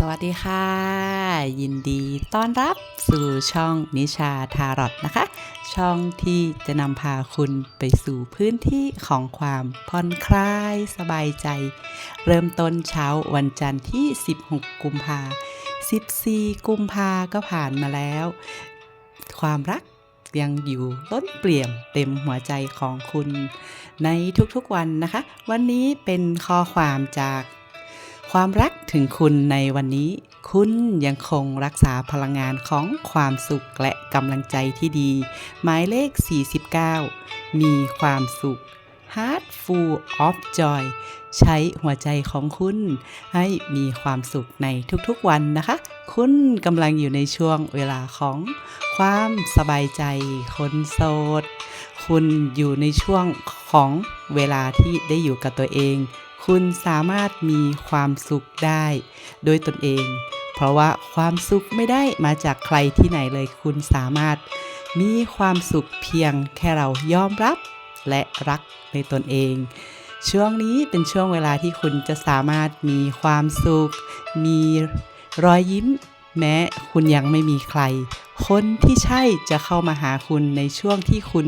สวัสดีค่ะ ยินดีต้อนรับสู่ช่องนิชาทารอตนะคะ ช่องที่จะนำพาคุณไปสู่พื้นที่ของความผ่อนคลายสบายใจ เริ่มต้นเช้าวันจันทร์ที่ 16 กุมภา14 กุมภาก็ผ่านมาแล้ว ความรักยังอยู่ล้นเปลี่ยมเต็มหัวใจของคุณ ในทุกๆวันนะคะ วันนี้เป็นข้อความจาก ความรักถึงคุณในวันนี้ คุณยังคงรักษาพลังงานของความสุขและกำลังใจที่ดี หมายเลข 49 มีความสุข Heart full of joy ใช้หัวใจของคุณ ให้มีความสุขในทุกๆวันนะคะ คุณกำลังอยู่ในช่วงเวลาของความสบายใจคนโสด คุณอยู่ในช่วงของเวลาที่ได้อยู่กับตัวเอง คุณสามารถมีความสุขได้ โดยตนเอง เพราะว่าความสุขไม่ได้มาจากใครที่ไหนเลยคุณสามารถมีความสุขเพียงแค่เรายอมรับและรักในตนเอง ช่วงนี้เป็นช่วงเวลาที่คุณจะสามารถมีความสุข มีรอยยิ้ม แม้คุณยังไม่มีใคร คนที่ใช่จะเข้ามาหาคุณในช่วงที่คุณ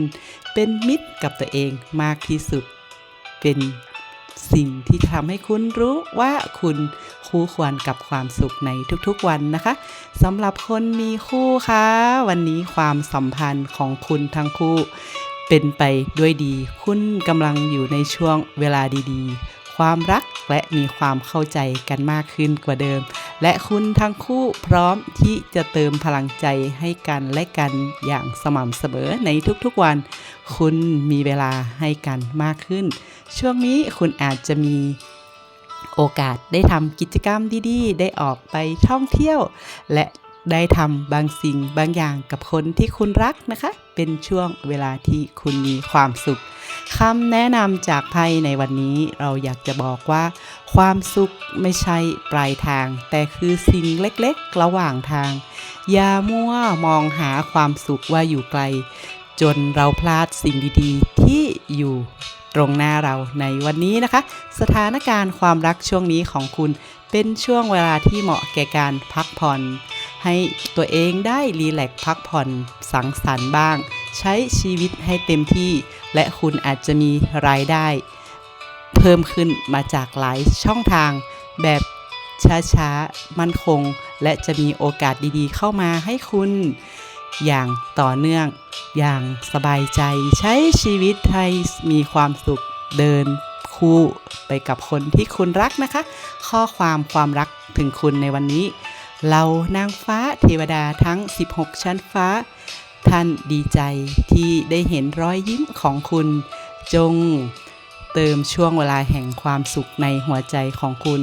เป็นมิตรกับตัวเองมากที่สุด เป็น สิ่งที่ทำให้คุณรู้ว่าคุณคู่ควรกับความสุขในทุกๆวันนะคะสำหรับคนมีคู่ค่ะวันนี้ความสัมพันธ์ของคุณทั้งคู่ เป็นไปด้วยดี คุณกำลังอยู่ในช่วงเวลาดีๆ ความรักและมีความเข้าใจกันมากขึ้นกว่าเดิม และคุณทั้งคู่พร้อมที่จะเติมพลังใจให้กันและกันอย่างสม่ำเสมอในทุกๆวัน คุณมีเวลาให้กันมากขึ้น ช่วงนี้คุณอาจจะมีโอกาสได้ทำกิจกรรมดีๆ ได้ออกไปท่องเที่ยว และได้ทำบางสิ่งบางอย่างกับคนที่คุณรักนะคะ เป็นช่วงเวลาที่คุณมีความสุขคำแนะนำจากไพ่ในวันนี้เราอยากจะบอกว่า ความสุขไม่ใช่ปลายทาง แต่คือสิ่งเล็กๆ ระหว่างทาง อย่ามัวมองหาความสุขว่าอยู่ไกล จนเราพลาดสิ่งดีๆ ที่อยู่ ตรงหน้าเราในวันนี้นะคะ สถานการณ์ความรักช่วงนี้ของคุณเป็นช่วงเวลาที่เหมาะแก่การพักผ่อน ให้ตัวเองได้รีแลกพักผ่อนสังสรรค์บ้าง ใช้ชีวิตให้เต็มที่ และคุณอาจจะมีรายได้ เพิ่มขึ้นมาจากหลายช่องทาง แบบช้าๆ มั่นคง และจะมีโอกาสดีๆ เข้ามาให้คุณ อย่างต่อเนื่อง อย่างสบายใจใช้ชีวิตให้มีความสุขเดินคู่ไปกับคนที่คุณรักนะคะ ข้อความความรักถึงคุณในวันนี้ เรานางฟ้าเทวดาทั้ง 16 ชั้นฟ้า ท่านดีใจที่ได้เห็นรอยยิ้มของคุณ จงเติมช่วงเวลาแห่งความสุขในหัวใจของคุณ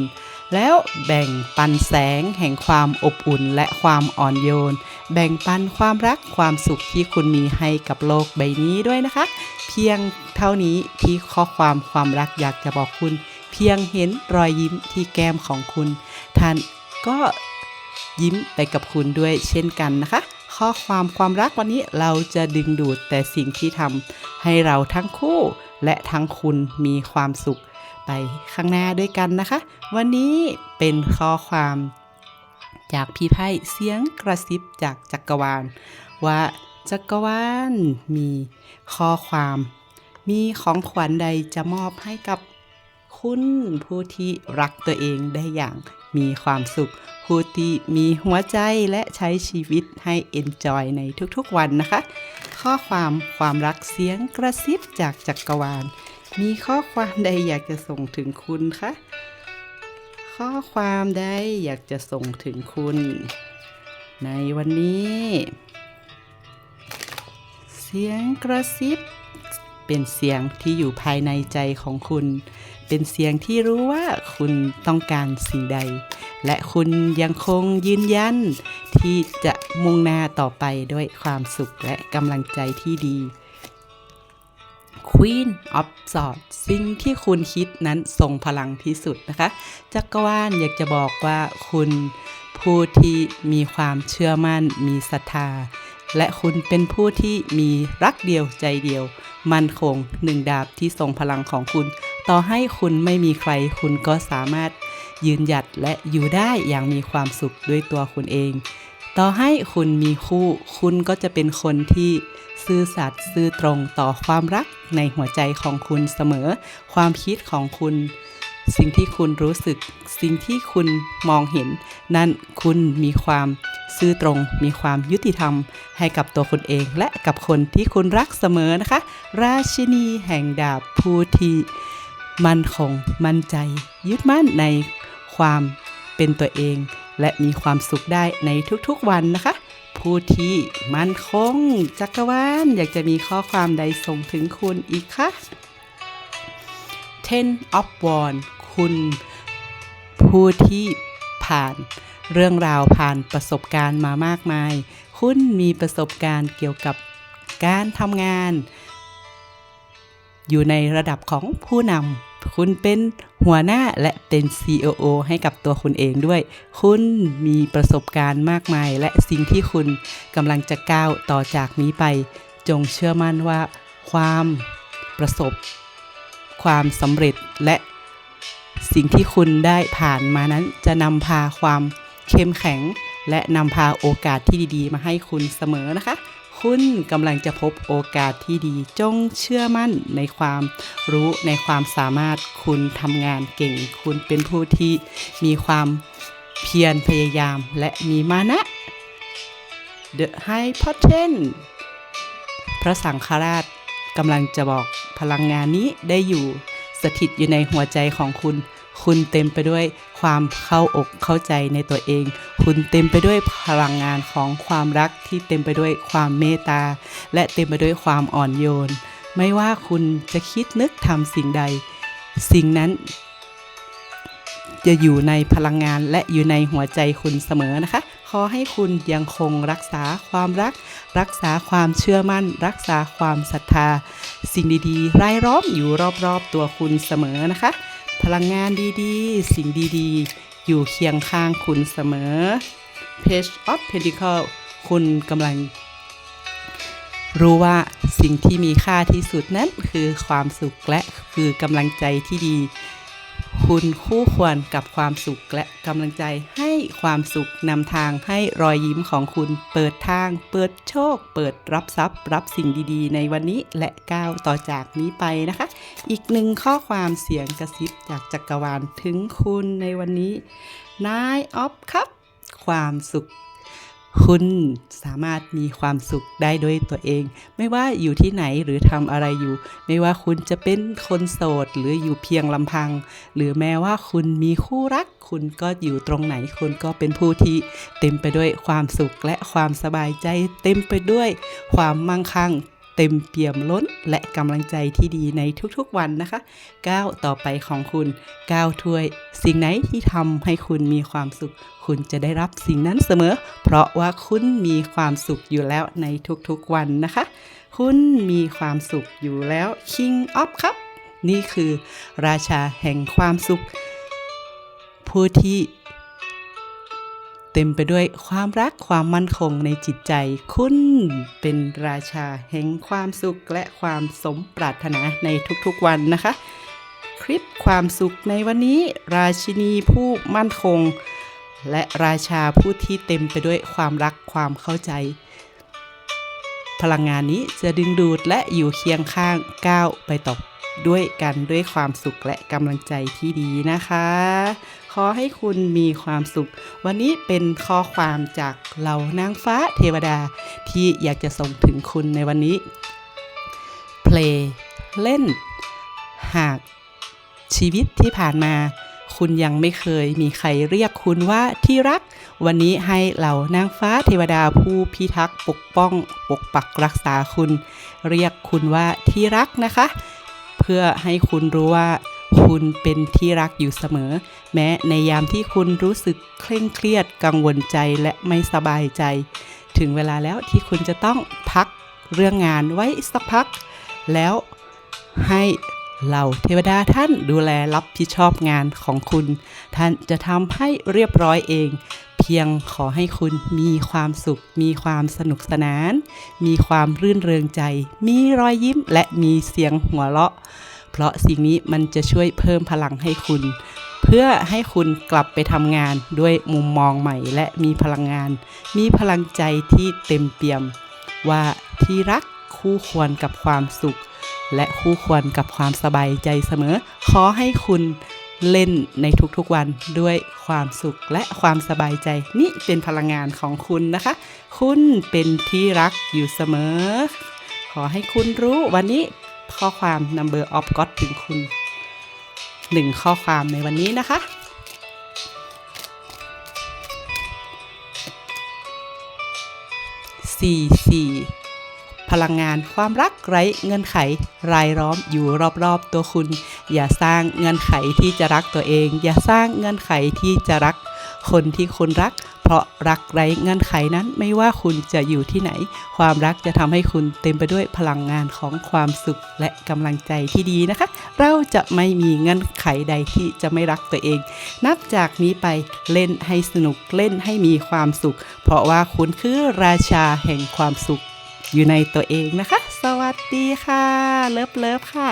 แล้วแบ่งปันแสงแห่งความอบอุ่นและความอ่อนโยน แบ่งปันความรักความสุขที่คุณมีให้กับโลกใบนี้ด้วยนะคะ เพียงเท่านี้ที่ข้อความความรักอยากจะบอกคุณ เพียงเห็นรอยยิ้มที่แก้มของคุณ ท่านก็ยิ้มไปกับคุณด้วยเช่นกันนะคะ ข้อความความรักวันนี้เราจะดึงดูดแต่สิ่งที่ทำให้เราทั้งคู่และทั้งคุณมีความสุข ไปข้างหน้าด้วยกันนะคะ วันนี้เป็นข้อความจากพี่ไพ่เสียงกระซิบจากจักรวาล ว่าจักรวาลมีข้อความ มีของขวัญใดจะมอบให้กับคุณผู้ที่รักตัวเองได้อย่างมีความสุขผู้ที่มีหัวใจและใช้ชีวิตให้เอนจอยในทุกๆวันนะคะ ข้อความความรักเสียงกระซิบจากจักรวาล มีข้อความใดอยากจะส่งถึงคุณคะ ข้อความใดอยากจะส่งถึงคุณ ในวันนี้ เสียงกระซิบ เป็นเสียงที่อยู่ภายในใจของคุณ เป็นเสียงที่รู้ว่าคุณต้องการสิ่งใด และคุณยังคงยืนยัน ที่จะมุ่งหน้าต่อไปด้วยความสุขและกำลังใจที่ดี Queen of Swords สิ่งที่คุณคิดนั้นทรงพลังที่สุดนะคะ จักรวาลอยากจะบอกว่าคุณผู้ที่มีความเชื่อมั่น มีศรัทธา และคุณเป็นผู้ที่มีรักเดียวใจเดียว มั่นคงหนึ่งดาบที่ทรงพลังของคุณ ต่อให้คุณไม่มีใครคุณก็สามารถยืนหยัดและอยู่ได้อย่างมีความสุขด้วยตัวคุณเอง ต่อให้คุณมีคู่ คุณก็จะเป็นคนที่ซื่อสัตย์ซื่อตรงต่อความรักในหัวใจของคุณเสมอ ความคิดของคุณ สิ่งที่คุณรู้สึก สิ่งที่คุณมองเห็น นั่นคุณมีความซื่อตรง มีความยุติธรรม ให้กับตัวคุณเองและกับคนที่คุณรักเสมอนะคะ ราชินีแห่งดาบผู้ที่มั่นคงมั่นใจ ยึดมั่นในความเป็นตัวเอง และมีความสุขได้ในทุกๆวันนะคะ ผู้ที่มั่นคงจักรวาลอยากจะมีข้อความใดส่งถึงคุณอีกคะ Ten of w a n d คุณ ผู้ที่ผ่านเรื่องราวผ่านประสบการณ์มามากมาย คุณมีประสบการณ์เกี่ยวกับการทำงาน อยู่ในระดับของผู้นำคุณเป็นหัวหน้าและเป็น COO ให้กับตัวคุณเองด้วย คุณมีประสบการณ์มากมาย และสิ่งที่คุณกำลังจะก้าวต่อจากนี้ไป จงเชื่อมั่นว่า ความประสบ ความสำเร็จและสิ่งที่คุณได้ผ่านมานั้นจะนำพาความเข้มแข็ง และนำพาโอกาสที่ดี ๆ มาให้คุณเสมอนะคะ คุณกำลังจะพบโอกาสที่ดีจงเชื่อมั่นในความรู้ในความสามารถคุณทำงานเก่ง คุณเป็นผู้ที่มีความเพียรพยายามและมีมานะ The High Potent พระสังฆราชกำลังจะบอกพลังงานนี้ได้อยู่สถิตอยู่ในหัวใจของคุณ คุณเต็มไปด้วยความเข้าอกเข้าใจในตัวเอง คุณเต็มไปด้วยพลังงานของความรักที่เต็มไปด้วยความเมตตา และเต็มไปด้วยความอ่อนโยน ไม่ว่าคุณจะคิดนึกทำสิ่งใด สิ่งนั้น จะอยู่ในพลังงานและอยู่ในหัวใจคุณเสมอนะคะ ขอให้คุณยังคงรักษาความรัก รักษาความเชื่อมั่น รักษาความศรัทธา สิ่งดีๆรายล้อมอยู่รอบๆตัวคุณเสมอนะคะ พลังงานดีๆ สิ่งดีๆ อยู่เคียงข้างคุณเสมอ Page of Pentacle คุณกำลัง รู้ว่าสิ่งที่มีค่าที่สุดนั้นคือความสุขและคือกำลังใจที่ดี คุณคู่ควรกับความสุขและกำลังใจให้ความสุขนำทางให้รอยยิ้มของคุณเปิดทาง เปิดโชค เปิดรับทรัพย์ รับสิ่งดีๆ ในวันนี้และก้าวต่อจากนี้ไปนะคะ อีกหนึ่งข้อความเสียงกระซิบจากจักรวาลถึงคุณในวันนี้ Nine of Cup ความสุข คุณสามารถมีความสุขได้ด้วยตัวเอง ไม่ว่าอยู่ที่ไหนหรือทำอะไรอยู่ ไม่ว่าคุณจะเป็นคนโสดหรืออยู่เพียงลำพัง หรือแม้ว่าคุณมีคู่รัก คุณก็อยู่ตรงไหน คุณก็เป็นผู้ที่เต็มไปด้วยความสุขและความสบายใจ เต็มไปด้วยความมั่งคั่ง เต็มเปี่ยมล้นและกำลังใจที่ดีในทุกๆวันนะคะ ก้าวต่อไปของคุณก้าวถ้วย สิ่งไหนที่ทำให้คุณมีความสุข คุณจะได้รับสิ่งนั้นเสมอ เพราะว่าคุณมีความสุขอยู่แล้วในทุกๆวันนะคะ คุณมีความสุขอยู่แล้ว King of ครับ นี่คือ ราชาแห่งความสุข ผู้ที่ เต็มไปด้วยความรักความมั่นคงในจิตใจ คุณเป็นราชาแห่งความสุขและความสมปรารถนาในทุกๆวันนะคะ คลิปความสุขในวันนี้ ราชินีผู้มั่นคง และราชาผู้ที่เต็มไปด้วยความรักความเข้าใจ พลังงานนี้จะดึงดูดและอยู่เคียงข้างก้าวไปต่อด้วยกันด้วยความสุขและกำลังใจที่ดีนะคะ ขอให้คุณมีความสุข วันนี้เป็นข้อความจากเหล่านางฟ้าเทวดาที่อยากจะส่งถึงคุณในวันนี้ play เล่น หากชีวิตที่ผ่านมา คุณยังไม่เคยมีใครเรียกคุณว่าที่รัก วันนี้ให้เหล่านางฟ้าเทวดาผู้พิทักษ์ปกป้อง ปกปักรักษาคุณ เรียกคุณว่าที่รักนะคะ เพื่อให้คุณรู้ว่า คุณเป็นที่รักอยู่เสมอ แม้ในยามที่คุณรู้สึกเคร่งเครียดกังวลใจและไม่สบายใจ ถึงเวลาแล้วที่คุณจะต้องพักเรื่องงานไว้สักพัก แล้วให้เหล่าเทวดาท่านดูแลรับผิดชอบงานของคุณ ท่านจะทำให้เรียบร้อยเอง เพียงขอให้คุณมีความสุข มีความสนุกสนาน มีความรื่นเริงใจ มีรอยยิ้มและมีเสียงหัวเราะ เพราะสิ่งนี้มันจะช่วยเพิ่มพลังให้คุณ เพื่อให้คุณกลับไปทำงานด้วยมุมมองใหม่และมีพลังงาน มีพลังใจที่เต็มเปี่ยม ว่าที่รักคู่ควรกับความสุข และคู่ควรกับความสบายใจเสมอ ขอให้คุณเล่นในทุกๆวันด้วยความสุขและความสบายใจ นี่เป็นพลังงานของคุณนะคะ คุณเป็นที่รักอยู่เสมอ ขอให้คุณรู้วันนี้ ข้อความ number of God ถึงคุณหนึ่งข้อความในวันนี้นะคะ4 4พลังงานความรักไร้เงื่อนไข รายล้อมอยู่รอบๆตัวคุณ อย่าสร้างเงื่อนไขที่จะรักตัวเอง อย่าสร้างเงื่อนไขที่จะรัก คนที่คุณรัก เพราะรักไร้เงื่อนไขนั้นไม่ว่าคุณจะอยู่ที่ไหน ความรักจะทำให้คุณเต็มไปด้วยพลังงานของความสุขและกำลังใจที่ดีนะคะ เราจะไม่มีเงื่อนไขใดที่จะไม่รักตัวเอง นับจากนี้ไปเล่นให้สนุกเล่นให้มีความสุข เพราะว่าคุณคือราชาแห่งความสุขอยู่ในตัวเองนะคะ สวัสดีค่ะ เลิฟเลิฟค่ะ